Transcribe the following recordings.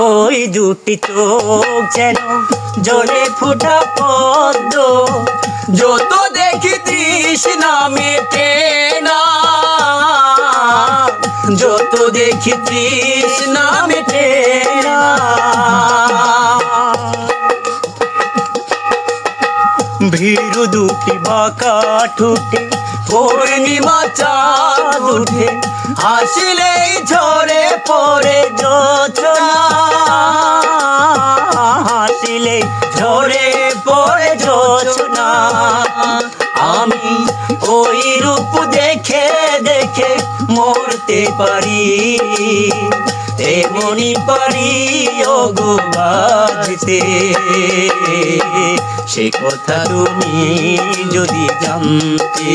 ওই দুটি চোখ যেন জলে ফুটা পদ্ম। যত দেখি তৃষ্ণা মেটে না, যত দেখি তৃষ্ণা মেটে না। ভীরু দুটি বাঁকা ঠুটে পূর্ণিমা চাঁদ উঠে হাসিলেই ঝরে পড়ে যোচনা হাসিলে ঝরে পড়ে যোচনা আমি ওই রূপ দেখে দেখে মরতে পারি। তেমনি পারি বাজতে। সে কথা তুমি যদি জানতে।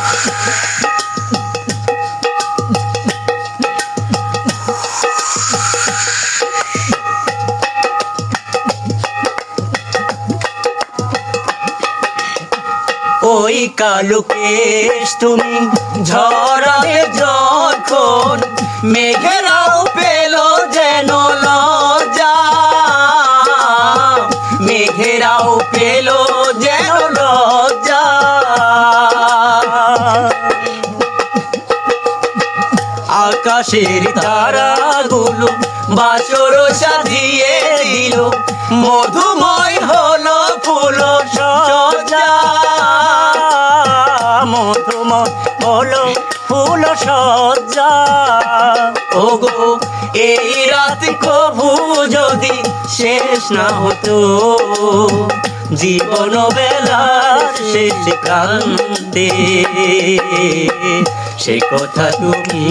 কালো কেশ তুমি ঝরাবে যখন মেঘেরাও পেল যেন লজা মেঘেরাও পেল যেন লজা আকাশের তারাগুলো বাসর সাজিয়ে দিল, মধুময় হলো ফুল। ওগো এই রাত কভু যদি শেষ না হতো, জীবন বেলার শেষ কান্দে সে কথা তুমি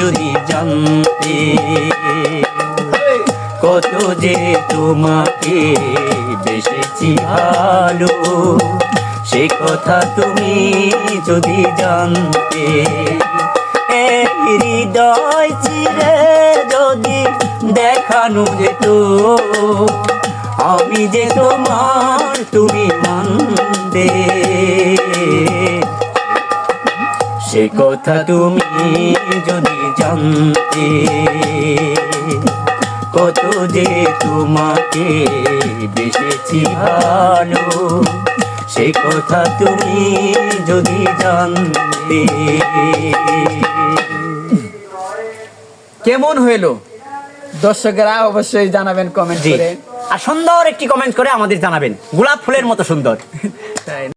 যদি জানতে, কত যে তোমাকে বেসেছি ভালো, সে কথা তুমি যদি জানতে। এই হৃদয় চিরে যদি দেখানো যেত, আমি যে তোমার তুমি মানবে সে কথা তুমি যদি জানতে, কত যে তোমাকে বেসেছি ভালো। সে কথা তুমি যদি জানতে। কেমন হইল? দর্শকেরা অবশ্যই জানাবেন কমেন্ট করে। আর সুন্দর একটি কমেন্ট করে আমাদের জানাবেন। গোলাপ ফুলের মতো সুন্দর।